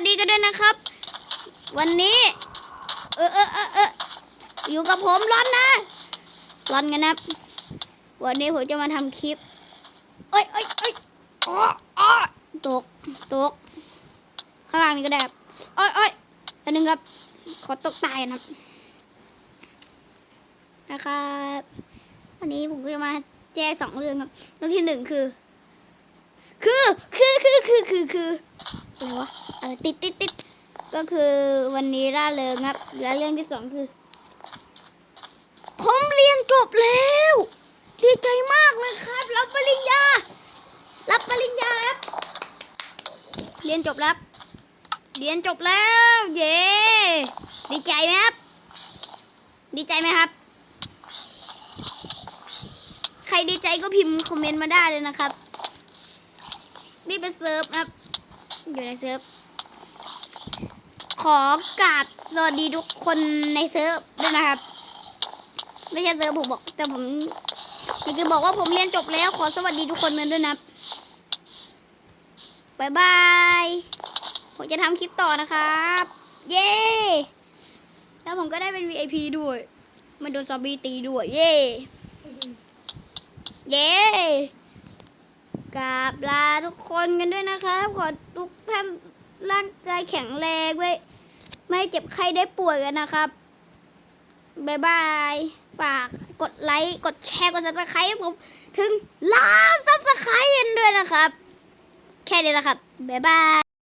วัสดีกันด้วยนะครับ วันนี้ เออเออเออเอออยู่กับผมร้อนนะร้อนกันนะครับวันนี้ผมจะมาทำคลิปเอ้ยเอ้ยเอ้ยอ๋ออ๋อตกตก ข้างล่างนี่ก็ได้ครับเอ้ยเอ้ยอันนึงครับ ขอตกตายนะครับ นะครับวันนี้ผมก็จะมาแจ้งสองเรื่องครับเรื่องที่หนึ่งคือ คือคือคือคือคือคือ อะไรวะอะไรติดติดติดก็คือวันนี้ร่าเริงครับ และเรื่องที่สองคือ ผมเรียนจบแล้วดีใจมากเลยครับ รับปริญญา รับปริญญาครับ เรียนจบแล้วเรียนจบแล้ว เย้ดีใจไหมครับ ดีใจไหมครับ ใครดีใจก็พิมพ์คอมเมนต์มาได้เลยนะครับ นี่เป็นเซิร์ฟครับ อยู่ในเซิร์ฟ ขอกราบสวัสดีทุกคนในเซิร์ฟด้วยนะครับ ไม่ใช่เซิร์ฟผมบอก แต่ผมอยากจะบอกว่าผมเรียนจบแล้ว ขอสวัสดีทุกคนด้วยนะบบายบาย ผมจะทำคลิปต่อนะครับ เย้ แล้วผมก็ได้เป็น VIP ด้วยไม่โดนซอมบี้ตีด้วย เย้ เย้ กราบลาทุกคนกันด้วยนะครับ ขอทุกท่านร่างกายแข็งแรงไว้ ไม่เจ็บไข้ได้ป่วยกันนะครับบายบาย ฝากกดไลค์ กดแชร์ กดซับสไครต์ผม ถึงล้านซับสไครต์กันด้วยนะครับ แค่นี้แหละครับบ๊ายบาย